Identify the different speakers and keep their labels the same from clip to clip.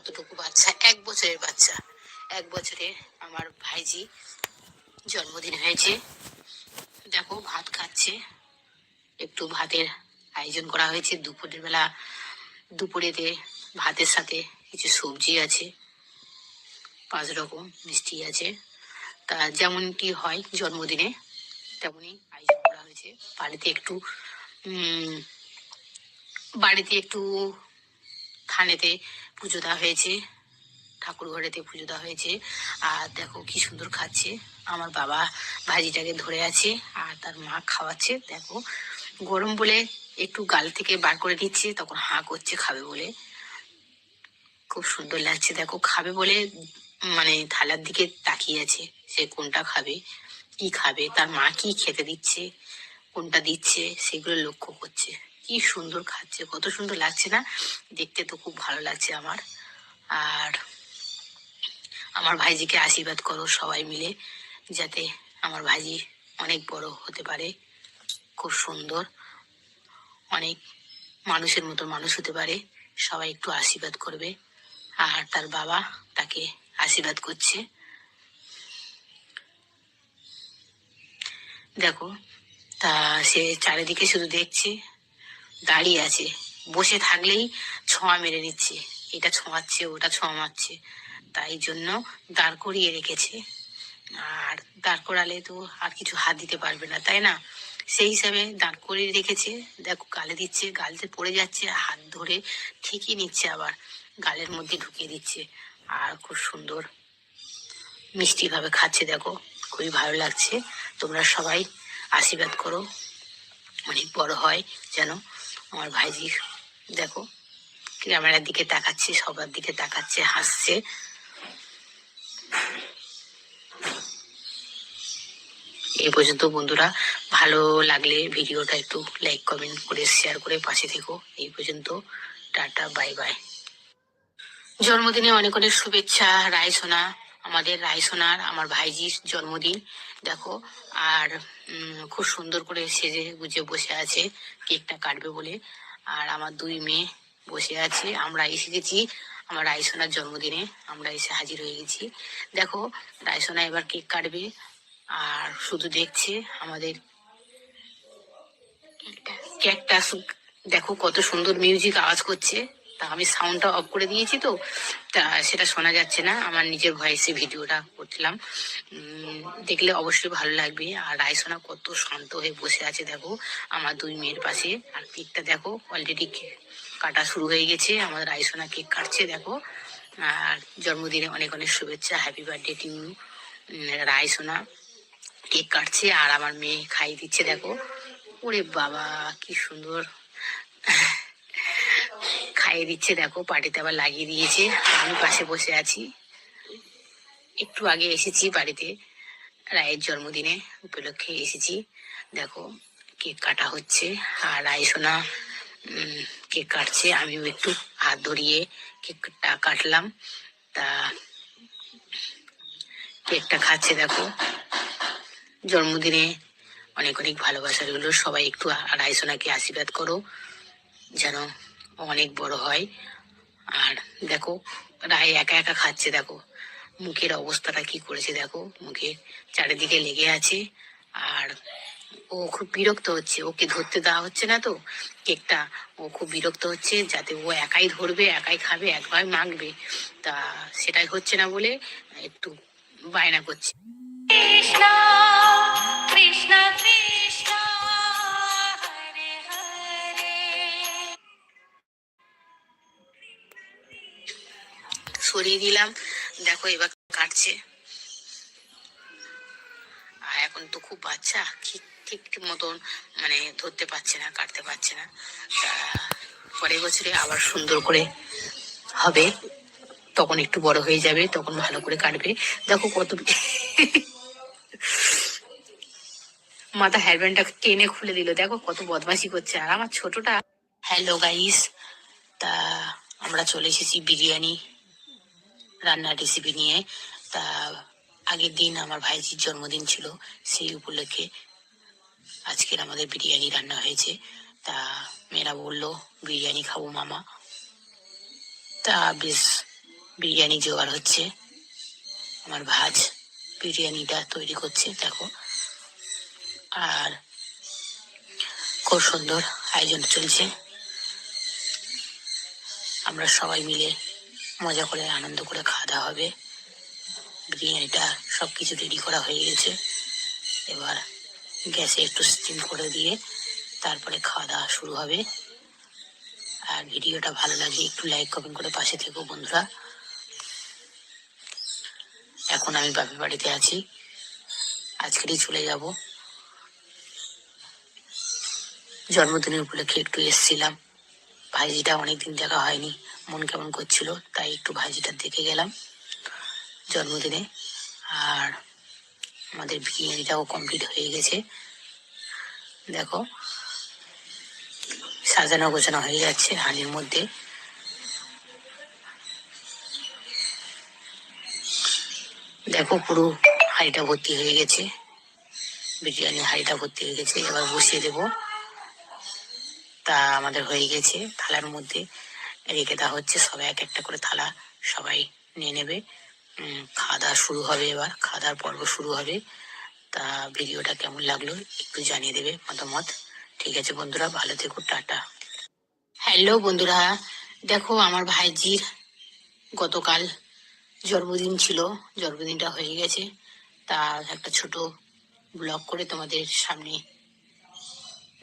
Speaker 1: কতটুকু বাচ্চা? এক বছরের বাচ্চা। এক বছরে আমার ভাইজি জন্মদিন হয়েছে। দেখো, ভাত খাচ্ছে। একটু ভাতের আয়োজন করা হয়েছে। দুপুরের বেলা দুপুরেতে ভাতের সাথে কিছু সবজি আছে। পাঁচ রকম মিষ্টি আছে। তা যেমনটি হয় জন্মদিনে, তেমনই আয়োজন করা হয়েছে। বাড়িতে একটু বাড়িতে একটু থানেতে পুজো দেওয়া হয়েছে। ঠাকুর ঘরেতে পুজো দেওয়া হয়েছে। আর দেখো কি সুন্দর খাচ্ছে। আমার বাবা ভাজিটাকে ধরে আছে আর তার মা খাওয়াচ্ছে। দেখো, গরম বলে একটু গাল থেকে বার করে নিচ্ছে, তখন হাঁ করছে, খাবে বলে। খুব সুন্দর লাগছে, দেখো, খাবে বলে মানে থালার দিকে তাকিয়ে আছে। সে কোনটা খাবে, কি খাবে, তার মা কি খেতে দিচ্ছে, কোনটা দিচ্ছে, সেগুলো লক্ষ্য করছে। কি সুন্দর খাচ্ছে, কত সুন্দর লাগছে না? দেখতে তো খুব ভালো লাগছে আমার। আর আমার ভাইজিকে আশীর্বাদ করো সবাই মিলে, যাতে আমার ভাইজি অনেক বড় হতে পারে। খুব সুন্দর। অনেক মানুষের মতো মানুষ হতে পারে। সবাই একটু আশীর্বাদ করবে। আর তার বাবা তাকে আশীর্বাদ করছে। দেখো, তা সে চারিদিকে শুধু দেখছে। দাঁড়িয়ে আছে। বসে থাকলেই ছোঁয়া মেরে নিচ্ছে। এটা ছোঁয়াচ্ছে, ওটা ছোঁয়া মারছে। তাই জন্য দাঁড় করিয়ে রেখেছে। আর দাঁড় করালে তো আর কিছু হাত দিতে পারবে না, তাই না? সেই হিসাবে দাঁড় করিয়ে রেখেছে। দেখো, গালে দিচ্ছে গালতে পড়ে যাচ্ছে, হাত ধরে ঠিকই নিচ্ছে আবার। গালের মধ্যে ঢুকিয়ে দিচ্ছে। আর খুব সুন্দর মিষ্টি ভাবে খাচ্ছে, দেখো। খুবই ভালো লাগছে। তোমরা সবাই আশীর্বাদ করো। অনেক বড় হয় যেন আমার ভাইজি, দেখো, ক্যামেরার দিকে তাকাচ্ছে, সবার দিকে তাকাচ্ছে, হাসছে। এই পর্যন্ত বন্ধুরা, ভালো লাগলে ভিডিওটা একটু লাইক কমেন্ট করে শেয়ার করে পাশে থেকো। এই পর্যন্ত, টাটা বাই বাই জন্মদিনে অনেক অনেক শুভেচ্ছা, রায়সোনা। আমাদের রায়সোনার আমার ভাইজির জন্মদিন দেখো। আর খুব সুন্দর করে সেজে গুজে বসে আছে কেকটা কাটবে বলে। আর আমার দুই মেয়ে বসে আছে আমরা এসে গেছি আমার রায়সোনার জন্মদিনে আমরা এসে হাজির হয়ে গেছি। দেখো রায়সোনা এবার কেক কাটবে আর শুধু দেখছে আমাদের কেকটা দেখো কত সুন্দর মিউজিক আওয়াজ করছে। তা আমি সাউন্ডটা অফ করে দিয়েছি তো। তা সেটা শোনা যাচ্ছে না। আমার নিজের ভয়েসে ভিডিওটা করছিলাম। দেখলে অবশ্যই ভালো লাগবে। আর রায়সোনা কত শান্ত হয়ে বসে আছে দেখো, আমার দুই মেয়ের পাশে। আর কেকটা দেখো অলরেডি কাটা শুরু হয়ে গেছে। আমার রায়সোনা কেক কাটছে দেখো। আর জন্মদিনে অনেক অনেক শুভেচ্ছা happy birthday to Raisona. Cake কাটছে? আর আমার মেয়ে খাইয়ে দিচ্ছে দেখো। ওরে বাবা, কি সুন্দর। খাইয়ে দিচ্ছে, দেখো পাটিতে আবার লাগিয়ে দিয়েছে। আমি পাশে বসে আছি। একটু আগে এসেছি বাড়িতে, রায়ের জন্মদিনে উপলক্ষে এসেছি। দেখো, কেক কাটা হচ্ছে। আর রায় সোনা কেক কাটছে। আমিও একটু হাত ধরিয়ে কেকটা কাটলাম। তা কেকটা খাচ্ছে, দেখো। জন্মদিনে অনেক অনেক ভালোবাসা রইল সবাই একটু রায়সোনাকে আশীর্বাদ করো, যেন অনেক বড় হয়। আর দেখো রায় একা একা খাচ্ছে, দেখো। মুখের অবস্থাটা কি করেছে, দেখো। মুখে চারিদিকে লেগে আছে। আর ও খুব বিরক্ত হচ্ছে। ওকে ধরতে দেওয়া হচ্ছে না তো। কেকটা ও খুব বিরক্ত হচ্ছে, যাতে ও একাই ধরবে, একাই খাবে, একবার মাখবে। তা সেটাই হচ্ছে না বলে একটু বায়না করছে।
Speaker 2: কৃষ্ণ কৃষ্ণ
Speaker 1: সরিয়ে দিলাম। দেখো এবার কাটছে। আর এখন তো খুব বাচ্চা ঠিক ঠিক মতন মানে ধরতে পারছে না, কাটতে পারছে না। পরের বছরে আবার সুন্দর করে হবে। তখন একটু বড় হয়ে যাবে, তখন ভালো করে কাটবে। দেখো কত মাথা হেয়ারব্যান্ডটা টেনে খুলে দিল। দেখো কত বদমাশি করছে। আর আমার ছোটটা হ্যালো গাইস তা আমরা চলে এসেছি বিরিয়ানি রান্নার রেসিপি নিয়ে, তা আগের দিন আমার ভাইজির জন্মদিন ছিল সেই উপলক্ষে আজকের আমাদের বিরিয়ানি রান্না হয়েছে। তা মেয়েরা বলল, বিরিয়ানি খাব মামা। তা বেশ, বিরিয়ানি জোগাড় হচ্ছে। আমার ভাজ বিরিয়ানিটা তৈরি করছে, দেখো। আর খুব সুন্দর আয়োজন চলছে। আমরা সবাই মিলে মজা করে, আনন্দ করে খাওয়া দাওয়া হবে। বিরিয়ানিটা সব কিছু রেডি করা হয়ে গেছে। এবার গ্যাসে একটু স্টিম করে দিয়ে তারপরে খাওয়া দাওয়া শুরু হবে। আর ভিডিওটা ভালো লাগলে একটু লাইক কমেন্ট করে পাশে থেকো বন্ধুরা। এখন আমি বাপের বাড়িতে আছি। আজকেরই চলে যাব। জন্মদিনের উপলক্ষে একটু এসছিলাম। ভাইজিটা অনেকদিন দেখা হয়নি। মন কেমন করছিল, তাই একটু ভাইজিটা দেখে গেলাম জন্মদিনে। আর আমাদের বিরিয়ানিটাও কমপ্লিট হয়ে গেছে। দেখো, সাজানো গোছানো হয়ে যাচ্ছে হাঁড়ির মধ্যে। দেখো, পুরো হাঁড়িটা ভর্তি হয়ে গেছে। বিরিয়ানি হাঁড়িটা ভর্তি হয়ে গেছে, এবার বসিয়ে দেবো। তা আমাদের হয়ে গেছে থালার মধ্যে। রেখে দেওয়া হচ্ছে। সবাই এক একটা করে থালা সবাই নিয়ে নেবে। খাওয়া দাওয়া শুরু হবে এবার। খাওয়া পর্ব শুরু হবে। তা ভিডিওটা কেমন লাগল একটু জানিয়ে দেবে মতামত। ঠিক আছে বন্ধুরা, ভালো থেকো, টাটা। হ্যালো বন্ধুরা, দেখো আমার ভাইজির গতকাল জন্মদিন ছিল। জন্মদিনটা হয়ে গেছে। তা একটা ছোট ব্লগ করে তোমাদের সামনে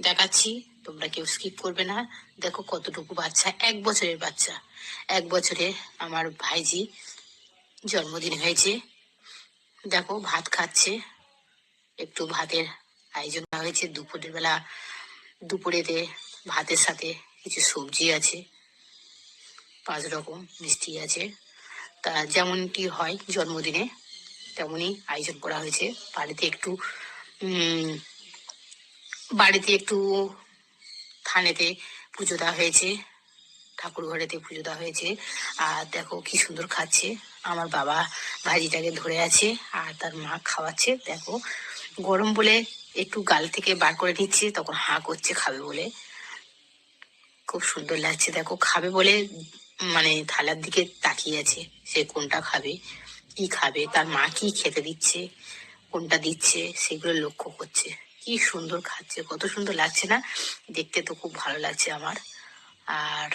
Speaker 1: দেখাচ্ছি। তোমরা কেউ স্কিপ করবে না। দেখো কতটুকু বাচ্চা, এক বছরের বাচ্চা। এক বছরে আমার ভাইজি জন্মদিন হয়েছে। দেখো ভাত খাচ্ছে। একটু ভাতের আয়োজন হয়েছে। দুপুরের বেলা, দুপুরেতে ভাতের সাথে কিছু সবজি আছে। পাঁচ রকম মিষ্টি আছে। তা যেমনটি হয় জন্মদিনে, তেমনই আয়োজন করা হয়েছে। বাড়িতে একটু বাড়িতে একটু থানেতে পুজো দেওয়া হয়েছে, ঠাকুর ঘরেতে পুজো দেওয়া হয়েছে। আর দেখো কি সুন্দর খাচ্ছে। আমার বাবা ভাজিটাকে ধরে আছে আর তার মা খাওয়াচ্ছে। দেখো, গরম বলে একটু গাল থেকে বার করে নিচ্ছে, তখন হাঁ করছে, খাবে বলে। খুব সুন্দর লাগছে, দেখো, খাবে বলে মানে থালার দিকে তাকিয়ে আছে, সে কোনটা খাবে, কি খাবে, তার মা কি খেতে দিচ্ছে, কোনটা দিচ্ছে, সেগুলো লক্ষ্য করছে। কি সুন্দর খাচ্ছে, কত সুন্দর লাগছে না? দেখতে তো খুব ভালো লাগছে আমার। আর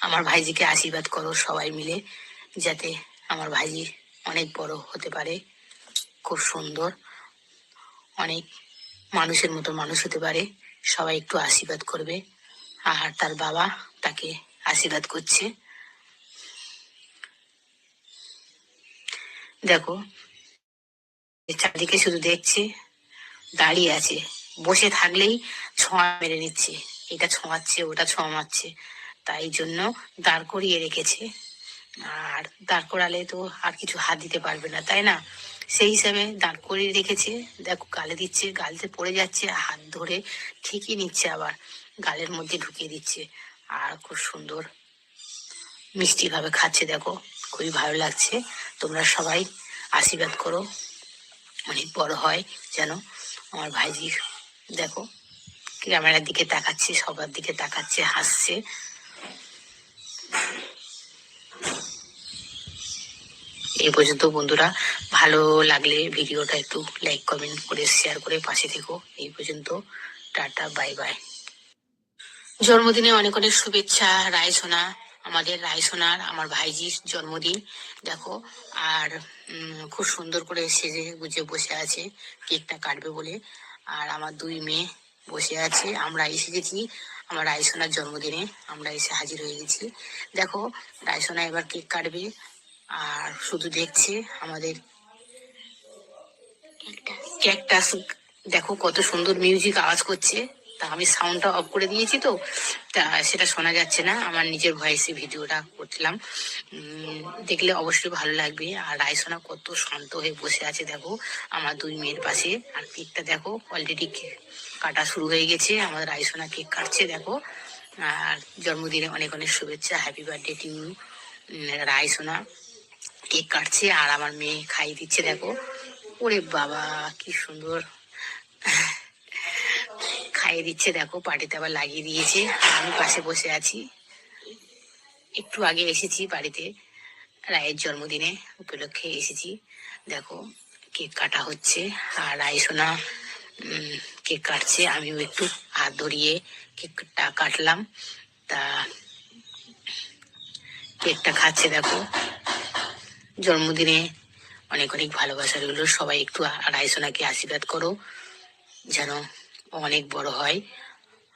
Speaker 1: আমার ভাইজিকে আশীর্বাদ করো সবাই মিলে, যাতে আমার ভাইজি অনেক বড় হতে পারে। খুব সুন্দর। অনেক মানুষের মতো মানুষ হতে পারে। সবাই একটু আশীর্বাদ করবে। আর তার বাবা তাকে আশীর্বাদ করছে। দেখো, চারদিকে শুধু দেখছে দাঁড়িয়ে আছে। বসে থাকলেই ছোঁয়া মেরে নিচ্ছে। এটা ছোঁয়াচ্ছে, ওটা ছোঁয়া মারছে। তাই জন্য দাঁড় করিয়ে রেখেছে। আর দাঁড় করালে তো আর কিছু হাত দিতে পারবে না, তাই না? সেই হিসাবে দাঁড় করিয়ে রেখেছে। দেখো, গালে দিচ্ছে, গালতে পড়ে যাচ্ছে, হাত ধরে ঠিকই নিচ্ছে আবার। গালের মধ্যে ঢুকিয়ে দিচ্ছে। আর খুব সুন্দর মিষ্টি ভাবে খাচ্ছে, দেখো। খুবই ভালো লাগছে। তোমরা সবাই আশীর্বাদ করো। অনেক বড় হয় যেন আমার ভাইজি। দেখো, ক্যামেরার দিকে তাকাচ্ছে, সবার দিকে তাকাচ্ছে, হাসছে। এই পর্যন্ত বন্ধুরা, ভালো লাগলে ভিডিওটা একটু লাইক কমেন্ট করে শেয়ার করে পাশে থেকো। এই পর্যন্ত, টাটা বাই বাই জন্মদিনে অনেক অনেক শুভেচ্ছা রায়সোনা আমাদের রায়সোনার আমার ভাইজির জন্মদিন দেখো। আর খুব সুন্দর করে সেজে গুজে বসে আছে কেকটা কাটবে বলে। আর আমার দুই মেয়ে বসে আছে আমরা এসে গেছি আমার রায়সোনার জন্মদিনে আমরা এসে হাজির হয়ে গেছি। দেখো রায়সোনা এবার কেক কাটবে আর শুধু দেখছে আমাদের ক্যাকটাস দেখো কত সুন্দর মিউজিক আওয়াজ করছে। তা আমি সাউন্ডটা অফ করে দিয়েছি তো। তা সেটা শোনা যাচ্ছে না। আমার নিজের ভয়েসে ভিডিওটা করছিলাম। দেখলে অবশ্যই ভালো লাগবে। আর রায়সোনা কত শান্ত হয়ে বসে আছে, দেখো। আমার দুই মেয়ের পাশে। আর কেকটা দেখো অলরেডি কাটা শুরু হয়ে গেছে। আমাদের রায়সোনা কেক কাটছে, দেখো। আর জন্মদিনে অনেক অনেক শুভেচ্ছা। Happy birthday to Raisona cake কাটছে। আর আমার মেয়ে খাইয়ে দিচ্ছে, দেখো। ওরে বাবা, কি সুন্দর। খাইয়ে দিচ্ছে, দেখো পাটিতে আবার লাগিয়ে দিয়েছে। আমি পাশে বসে আছি। একটু আগে এসেছি বাড়িতে, রায়ের জন্মদিনে উপলক্ষে এসেছি। দেখো, কেক কাটা হচ্ছে। আর রায় সোনা কেক কাটছে। আমিও একটু হাত ধরিয়ে কেকটা কাটলাম। তা কেকটা খাচ্ছে, দেখো। জন্মদিনে অনেক অনেক ভালোবাসা রইল সবাই একটু রায় সোনাকে আশীর্বাদ করো, যেন অনেক বড় হয়।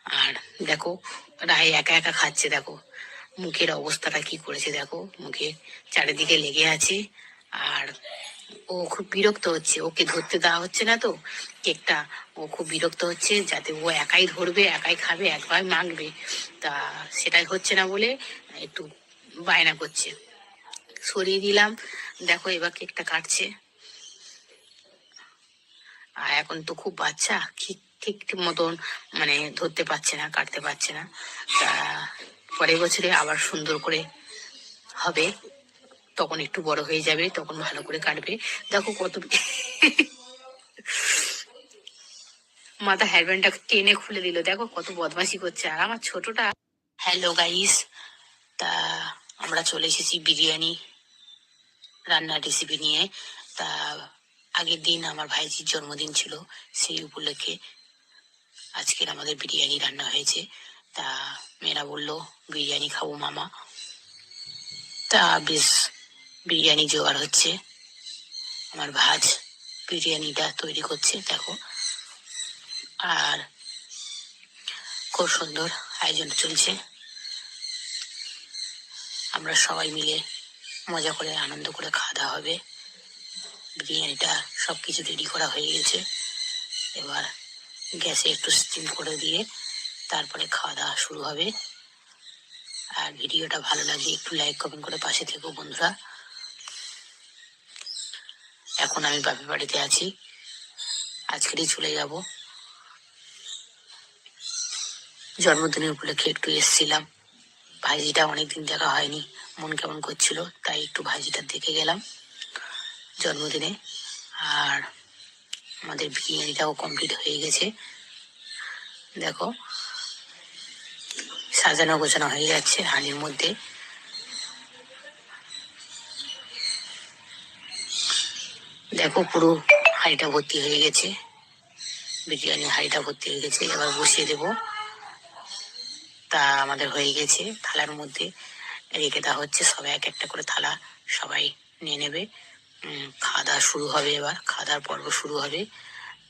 Speaker 1: আর দেখো রায় একা একা খাচ্ছে, দেখো। মুখের অবস্থাটা কি করেছে, দেখো। মুখে চারিদিকে লেগে আছে। আর ও খুব বিরক্ত হচ্ছে। ওকে ধরতে দেওয়া হচ্ছে না তো। কেকটা ও খুব বিরক্ত হচ্ছে, যাতে ও একাই ধরবে, একাই খাবে, একবার মাখবে। তা সেটাই হচ্ছে না বলে একটু বায়না করছে। সরিয়ে দিলাম। দেখো, এবার কেকটা কাটছে। আর এখন তো খুব বাচ্চা ঠিক ঠিক মতন মানে ধরতে পারছে না, কাটতে পারছে না। তা পরের বছরে আবার সুন্দর করে হবে। তখন একটু বড় হয়ে যাবে, তখন ভালো করে কাটবে। দেখো কত মাথা হেয়ারব্যান্ডটা টেনে খুলে দিল। দেখো কত বদমাশি করছে। আর আমার ছোটটা, হ্যালো গাইস তা আমরা চলে এসেছি বিরিয়ানি রান্নার রেসিপি নিয়ে। তা আগের দিন আমার ভাইজির জন্মদিন ছিল, সেই উপলক্ষে আজকের আমাদের বিরিয়ানি রান্না হয়েছে। তা মেয়েরা বলল, বিরিয়ানি খাব মামা। তা বেশ, বিরিয়ানি জোগাড় হচ্ছে। আমার ভাজ বিরিয়ানিটা তৈরি করছে, দেখো। আর খুব সুন্দর আয়োজন চলছে। আমরা সবাই মিলে মজা করে, আনন্দ করে খাওয়া দাওয়া হবে। বিরিয়ানিটা সব কিছু রেডি করা হয়ে গেছে। এবার গ্যাসে একটু স্টিম করে দিয়ে তারপরে খাওয়া দাওয়া শুরু হবে। আর ভিডিওটা ভালো লাগলে একটু লাইক, কমেন্ট করে পাশে থেকো বন্ধুরা। এখন আমি বাপের বাড়িতে আছি। আজকেরই চলে যাব। জন্মদিনের উপলক্ষে একটু এসছিলাম। ভাইজিটা অনেকদিন দেখা হয়নি, মন কেমন করছিল, তাই একটু ভাইজিটা দেখে গেলাম জন্মদিনে। আর আমাদের বিরিয়ানিটাও কমপ্লিট হয়ে গেছে। দেখো, সাজানো গোছানো হয়ে যাচ্ছে হাঁড়ির মধ্যে। দেখো, পুরো হাঁড়িটা ভর্তি হয়ে গেছে। বিরিয়ানি হাঁড়িটা ভর্তি হয়ে গেছে, এবার বসিয়ে দেবো। তা আমাদের হয়ে গেছে থালার মধ্যে। রেখে দেওয়া হচ্ছে সবাই, এক একটা করে থালা সবাই নিয়ে নেবে। খাওয়া দাওয়া শুরু হবে এবার, খাওয়া দাওয়ার পর্ব শুরু হবে।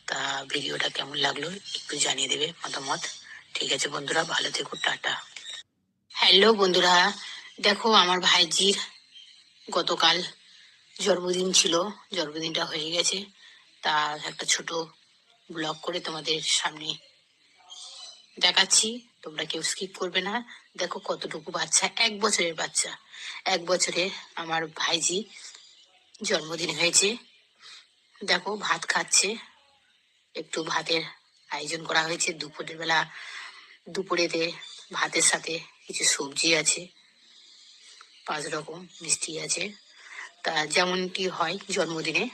Speaker 1: তা ভিডিওটা কেমন লাগল একটু জানিয়ে দেবে মতামত। ঠিক আছে বন্ধুরা, ভালো থেকো, টাটা। হ্যালো বন্ধুরা, দেখো আমার ভাইজির গতকাল জন্মদিন ছিল, জন্মদিনটা হয়ে গেছে। তা একটা ছোট ব্লগ করে তোমাদের সামনে দেখাচ্ছি, তোমরা কেউ স্কিপ করবে না। দেখো কতটুকু বাচ্চা, এক বছরের বাচ্চা। এক বছরে আমার ভাইজি জন্মদিন হয়েছে। দেখো, ভাত খাচ্ছে। একটু ভাতের আয়োজন করা হয়েছে। দুপুরের বেলা দুপুরেতে ভাতের সাথে কিছু সবজি আছে, পাঁচ রকম মিষ্টি আছে। তা যেমনটি হয় জন্মদিনে,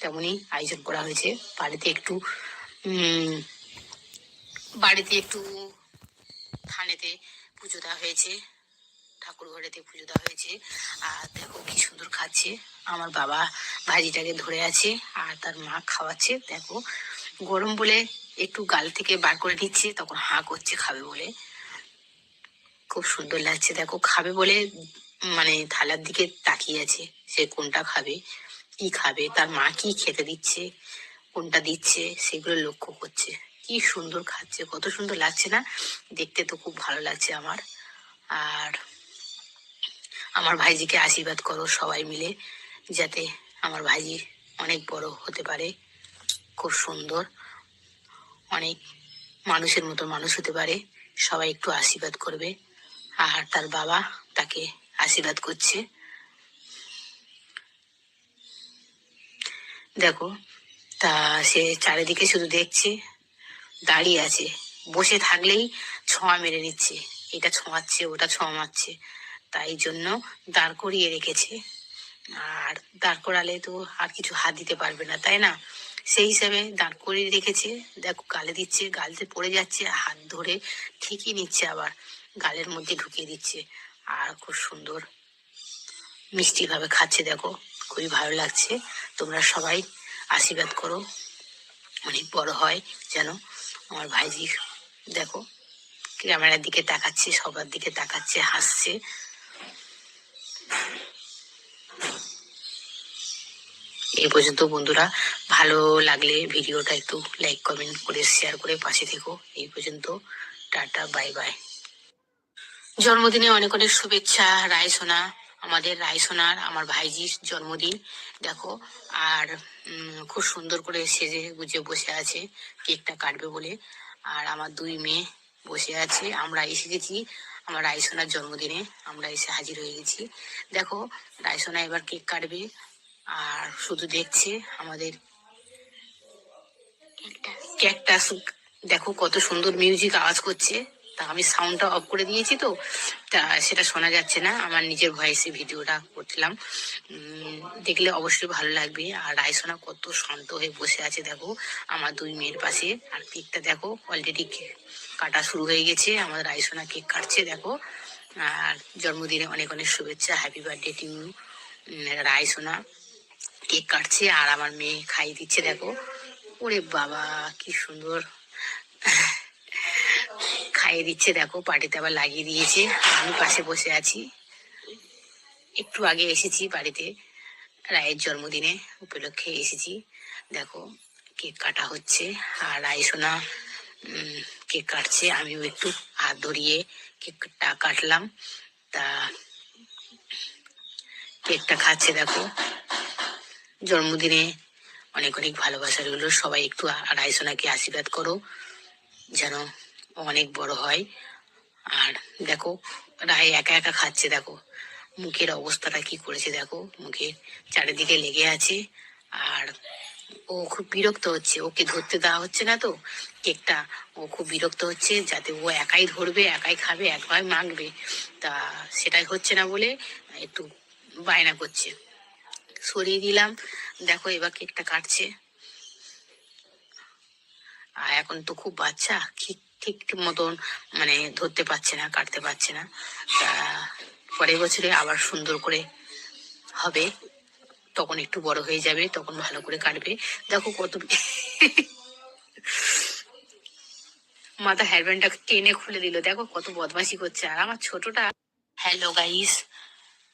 Speaker 1: তেমনই আয়োজন করা হয়েছে। বাড়িতে একটু বাড়িতে একটু থানেতে পুজো দেওয়া হয়েছে। ঠাকুর ঘরেতে পুজো দেওয়া হয়েছে। আর দেখো কি সুন্দর খাচ্ছে। আমার বাবা ভাজিটাকে ধরে আছে আর তার মা খাওয়াচ্ছে। দেখো, গরম বলে একটু গাল থেকে বার করে নিচ্ছে, তখন হাঁ করছে, খাবে বলে। খুব সুন্দর লাগছে, দেখো, খাবে বলে মানে থালার দিকে তাকিয়ে আছে, সে কোনটা খাবে, কি খাবে, তার মা কি খেতে দিচ্ছে, কোনটা দিচ্ছে, সেগুলো লক্ষ্য করছে। কি সুন্দর খাচ্ছে, কত সুন্দর লাগছে না? দেখতে তো খুব ভালো লাগছে আমার। আর আমার ভাইজিকে আশীর্বাদ করো সবাই মিলে, যাতে আমার ভাইজি অনেক বড় হতে পারে, খুব সুন্দর, অনেক মানুষের মতো মানুষ হতে পারে, সবাই একটু আশীর্বাদ করবে। আর তার বাবা তাকে আশীর্বাদ করছে। দেখো, তা সে চারিদিকে শুধু দেখছে, দাঁড়িয়ে আছে, বসে থাকলেই ছোঁয়া মেরে নিচ্ছে, এটা ছোঁয়াচ্ছে, ওটা ছোঁয়া মারছে। তাই জন্য দাঁড় করিয়ে রেখেছে। আর দাঁড় করালে তো আর কিছু হাত দিতে পারবে না, তাই না? সেই হিসাবে দাঁড় করিয়ে রেখেছে। দেখো, গালে দিচ্ছে, গালতে পড়ে যাচ্ছে হাত ধরে ঠিকই নিচ্ছে আবার। গালের মধ্যে ঢুকিয়ে দিচ্ছে। আর খুব সুন্দর মিষ্টি ভাবে খাচ্ছে, দেখো। খুবই ভালো লাগছে। তোমরা সবাই আশীর্বাদ করো। অনেক বড় হয় যেন। আমার ভাইজি, দেখো, ক্যামেরার দিকে তাকাচ্ছে, সবার দিকে তাকাচ্ছে, হাসছে। এই পর্যন্ত বন্ধুরা, ভালো লাগলে ভিডিওটা একটু লাইক কমেন্ট করে শেয়ার করে পাশে থেকো। এই পর্যন্ত, টাটা বাই বাই জন্মদিনে অনেক অনেক শুভেচ্ছা রায়সোনা আমাদের রায়সোনার আমার ভাইজির জন্মদিন। দেখো, আর খুব সুন্দর করে সেজে গুজে বসে আছে, কেকটা কাটবে বলে। আর আমার দুই মেয়ে বসে আছে, আমরা এসে গেছি আমার রায়সোনার জন্মদিনে আমরা এসে হাজির হয়ে গেছি। দেখো রায়সোনা এবার কেক কাটবে আর শুধু দেখছে আমাদের ক্যাকটাস দেখো কত সুন্দর মিউজিক আওয়াজ করছে। তা আমি সাউন্ডটা অফ করে দিয়েছি তো। তা সেটা শোনা যাচ্ছে না। আমার নিজের ভয়েসে ভিডিওটা করছিলাম। দেখলে অবশ্যই ভালো লাগবে। আর রায়সোনা কত শান্ত হয়ে বসে আছে, দেখো। আমার দুই মেয়ের পাশে। আর কেকটা দেখো অলরেডি কাটা শুরু হয়ে গেছে। আমাদের রায়সোনা কেক কাটছে, দেখো। আর জন্মদিনে অনেক অনেক শুভেচ্ছা। Happy birthday to Raisona. Cake কাটছে আর আমার মেয়ে খাইয়ে দিচ্ছে, দেখো। ওরে বাবা, কি সুন্দর। খাইয়ে দিচ্ছে, দেখো পার্টিতে আবার লাগিয়ে দিয়েছে। আমি পাশে বসে আছি। একটু আগে এসেছি বাড়িতে। রায়ের জন্মদিনে উপলক্ষে এসেছি। দেখো, কেক কাটা হচ্ছে। আর রায় সোনা কেক কাটছে। আমিও একটু হাত ধরিয়ে কেকটা কাটলাম। তা কেকটা খাচ্ছে, দেখো। জন্মদিনে অনেক অনেক ভালোবাসা রইল। সবাই একটু রায়সোনাকে আশীর্বাদ করো। যেন অনেক বড় হয়। আর দেখো রায় একা একা খাচ্ছে, দেখো। মুখের অবস্থাটা কি করেছে, দেখো। মুখে চারিদিকে লেগে আছে। আর ও খুব বিরক্ত হচ্ছে। ওকে ধরতে দেওয়া হচ্ছে না তো। কেকটা ও খুব বিরক্ত হচ্ছে, যাতে ও একাই ধরবে, একাই খাবে, একাই মাখবে। তা সেটাই হচ্ছে না বলে একটু বায়না করছে। সরিয়ে দিলাম। দেখো, এবার কেকটা কাটছে। আর এখন তো খুব বাচ্চা ঠিক ঠিক মতন মানে ধরতে পারছে না, কাটতে পারছে না। পরের বছরে আবার সুন্দর করে হবে। তখন একটু বড় হয়ে যাবে, তখন ভালো করে কাটবে। দেখো কত মাথা হেয়ারব্যান্ডটা টেনে খুলে দিল। দেখো কত বদমাশি করছে। আর আমার ছোটটা হ্যালো গাইস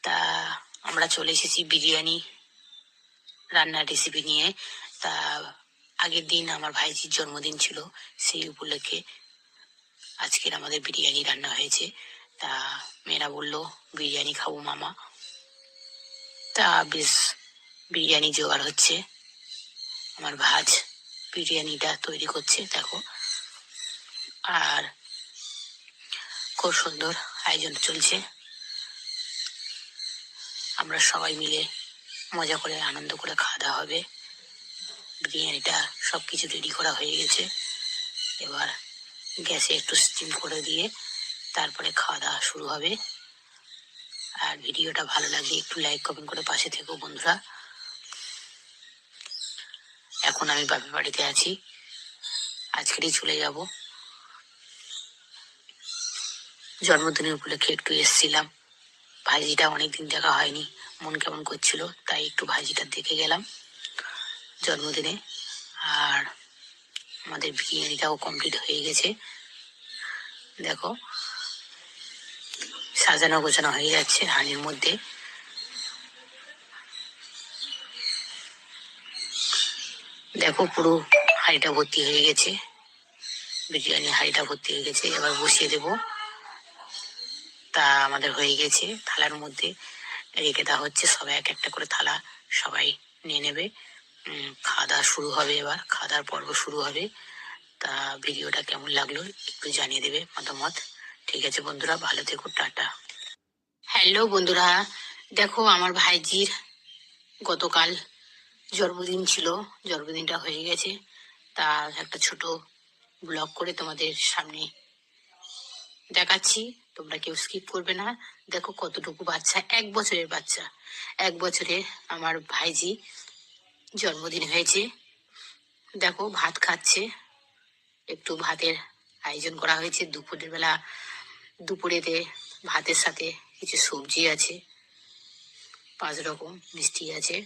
Speaker 1: তা আমরা চলে এসেছি বিরিয়ানি রান্নার রেসিপি নিয়ে। তা আগের দিন আমার ভাইজির জন্মদিন ছিল, সেই উপলক্ষে আজকের আমাদের বিরিয়ানি রান্না হয়েছে। তা মেয়েরা বলল, বিরিয়ানি খাব মামা। তা বেশ, বিরিয়ানি জোগাড় হচ্ছে। আমার ভাজ বিরিয়ানিটা তৈরি করছে, দেখো। আর খুব সুন্দর আয়োজন চলছে। আমরা সবাই মিলে মজা করে, আনন্দ করে খাওয়া দাওয়া হবে। বিরিয়ানিটা সব কিছু রেডি করা হয়ে গেছে। এবার গ্যাসে একটু স্টিম করে দিয়ে তারপরে খাওয়া দাওয়া শুরু হবে। আর ভিডিওটা ভালো লাগলে একটু লাইক কমেন্ট করে পাশে থেকো বন্ধুরা। এখন আমি বাপের বাড়িতে আছি। আজকেরই চলে যাব। জন্মদিনের উপলক্ষে একটু এসছিলাম। ভাইজিটা অনেকদিন দেখা হয়নি, মন কেমন করছিল, তাই একটু ভাইজিটা দেখে গেলাম জন্মদিনে। আর আমাদের বিরিয়ানিটাও কমপ্লিট হয়ে গেছে। দেখো, সাজানো গোছানো হয়ে যাচ্ছে হাঁড়ির মধ্যে। দেখো পুরো হাঁড়িটা ভর্তি হয়ে গেছে। বিরিয়ানি হাঁড়িটা ভর্তি হয়ে গেছে, এবার বসিয়ে দেবো। তা আমাদের হয়ে গেছে, থালার মধ্যে রেখে দেওয়া হচ্ছে, সবাই এক একটা করে থালা সবাই নিয়ে নেবে। খাওয়া দাওয়া শুরু হবে এবার, খাওয়া পর্ব শুরু হবে। তা ভিডিওটা কেমন লাগল একটু জানিয়ে দেবে মতামত। ঠিক আছে বন্ধুরা, ভালো থেকো, টাটা। হ্যালো বন্ধুরা, দেখো আমার ভাইজির গতকাল জন্মদিন ছিল, জন্মদিনটা হয়ে গেছে। তা একটা ছোট ব্লগ করে তোমাদের সামনে দেখাচ্ছি, তোমরা কেউ স্কিপ করবে না। দেখো কতটুকু বাচ্চা, এক বছরের বাচ্চা। এক বছরে আমার ভাইজি জন্মদিন হয়েছে। দেখো, ভাত খাচ্ছে। একটু ভাতের আয়োজন করা হয়েছে। দুপুরের বেলা দুপুরেতে ভাতের সাথে কিছু সবজি আছে, পাঁচ রকম মিষ্টি আছে।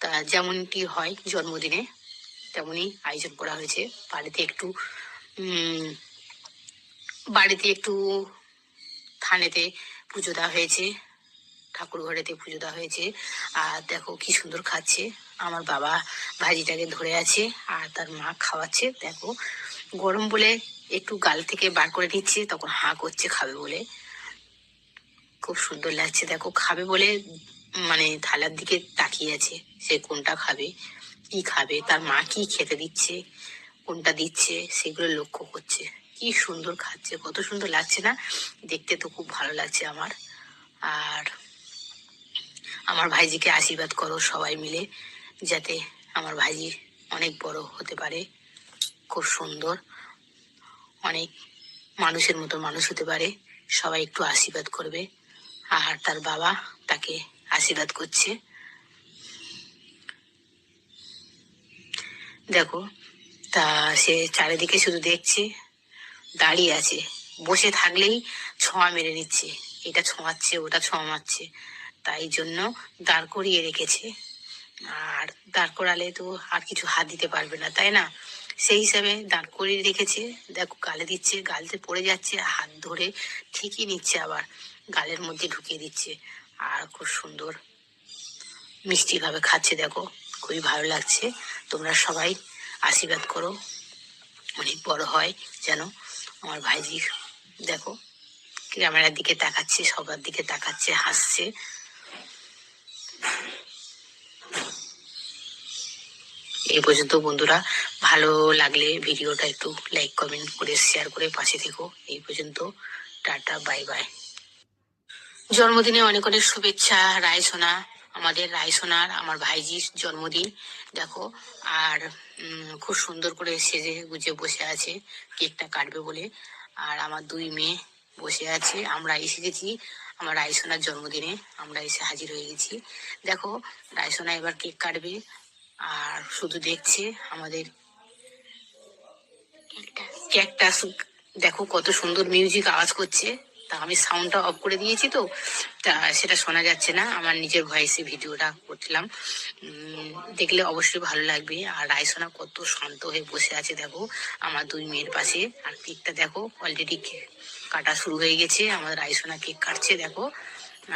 Speaker 1: তা যেমনটি হয় জন্মদিনে, তেমনই আয়োজন করা হয়েছে। বাড়িতে একটু বাড়িতে একটু থানেতে পুজো দেওয়া হয়েছে। ঠাকুর ঘরেতে পুজো দেওয়া হয়েছে। আর দেখো কি সুন্দর খাচ্ছে। আমার বাবা ভাজিটাকে ধরে আছে আর তার মা খাওয়াচ্ছে। দেখো, গরম বলে একটু গাল থেকে বার করে নিচ্ছে, তখন হাঁ করছে, খাবে বলে। খুব সুন্দর লাগছে। দেখো, খাবে বলে মানে থালার দিকে তাকিয়ে আছে। সে কোনটা খাবে, কি খাবে, তার মা কি খেতে দিচ্ছে, কোনটা দিচ্ছে, সেগুলো লক্ষ্য করছে। কি সুন্দর খাচ্ছে, কত সুন্দর লাগছে না? দেখতে তো খুব ভালো লাগছে আমার। আর আমার ভাইজিকে আশীর্বাদ করো সবাই মিলে, যাতে আমার ভাইজি অনেক বড় হতে পারে, খুব সুন্দর, অনেক মানুষের মতো মানুষ হতে পারে, সবাই একটু আশীর্বাদ করবে। আর তার বাবা তাকে আশীর্বাদ করছে। দেখো, তা সে চারিদিকে শুধু দেখছে, দাঁড়িয়ে আছে, বসে থাকলেই ছোঁয়া মেরে নিচ্ছে, এটা ছোঁয়াচ্ছে, ওটা ছোঁয়া মারছে তাই জন্য দাঁড় করিয়ে রেখেছে। আর দাঁড় করালে তো আর কিছু হাত দিতে পারবে না, তাই না? সেই হিসাবে দাঁড় করিয়ে রেখেছে। দেখো, গালে দিচ্ছে, গালতে পড়ে যাচ্ছে হাত ধরে ঠিকই নিচ্ছে আবার। গালের মধ্যে ঢুকিয়ে দিচ্ছে। আর খুব সুন্দর মিষ্টি ভাবে খাচ্ছে, দেখো। খুবই ভালো লাগছে। তোমরা সবাই আশীর্বাদ করো। অনেক বড় হয় যেন আমার ভাইজি, দেখো, ক্যামেরার দিকে তাকাচ্ছে, সবার দিকে তাকাচ্ছে, হাসছে। এই পর্যন্ত বন্ধুরা, ভালো লাগলে ভিডিওটা একটু লাইক কমেন্ট করে শেয়ার করে পাশে থেকো। এই পর্যন্ত, টাটা বাই বাই জন্মদিনে অনেক অনেক শুভেচ্ছা, রায়সোনা, আমাদের রায়সোনার, আমার ভাইজির জন্মদিন। দেখো, আর খুব সুন্দর করে সেজে গুজে বসে আছে, কেকটা কাটবে বলে। আর আমার দুই মেয়ে বসে আছে, আমরা এসে গেছি আমার রায়সোনার জন্মদিনে আমরা এসে হাজির হয়ে গেছি। দেখো রায়সোনা এবার কেক কাটবে আর শুধু দেখছে আমাদের ক্যাকটাস দেখো কত সুন্দর মিউজিক আওয়াজ করছে। তা আমি সাউন্ডটা অফ করে দিয়েছি তো। তা সেটা শোনা যাচ্ছে না। আমার নিজের ভয়েসে ভিডিওটা করছিলাম। দেখলে অবশ্যই ভালো লাগবে। আর রায়সোনা কত শান্ত হয়ে বসে আছে দেখো, আমার দুই মেয়ের পাশে। আর কেকটা দেখো অলরেডি কাটা শুরু হয়ে গেছে। আমার রায়সোনা কেক কাটছে দেখো।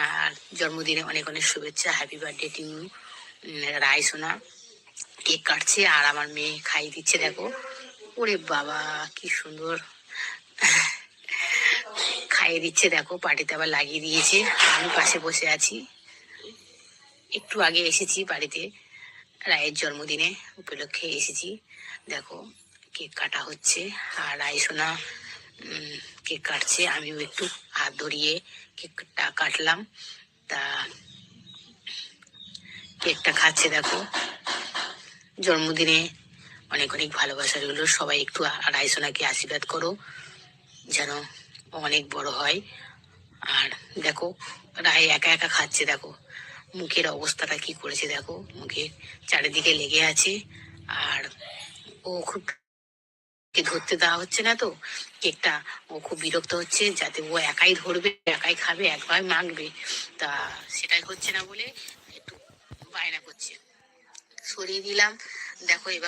Speaker 1: আর জন্মদিনে অনেক অনেক শুভেচ্ছা happy birthday to Raisona cake কাটছে আর আমার মেয়ে খাইয়ে দিচ্ছে দেখো। ওরে বাবা, কি সুন্দর। খাইয়ে দিচ্ছে, দেখো পাটিতে আবার লাগিয়ে দিয়েছে। আমি পাশে বসে আছি। একটু আগে এসেছি বাড়িতে, রায়ের জন্মদিনে উপলক্ষে এসেছি। দেখো, কেক কাটা হচ্ছে। আর রায় সোনা কেক কাটছে। আমিও একটু হাত ধরিয়ে কেকটা কাটলাম। তা কেকটা খাচ্ছে, দেখো। জন্মদিনে অনেক অনেক ভালোবাসা রইল। সবাই একটু রায়সোনাকে আশীর্বাদ করো, যেন অনেক বড় হয়। আর দেখো, রায় একা একা খাচ্ছে, দেখো। মুখের অবস্থাটা কি করেছে, দেখো। মুখে চারিদিকে লেগে আছে। আর ও খুব ধরতে দেওয়া হচ্ছে না তো? কেকটা, ও খুব বিরক্ত হচ্ছে, যাতে ও একাই ধরবে, একাই খাবে, একবার মাখবে। তা সেটাই হচ্ছে না বলে একটু বায়না করছে। সরিয়ে দিলাম। দেখো এবার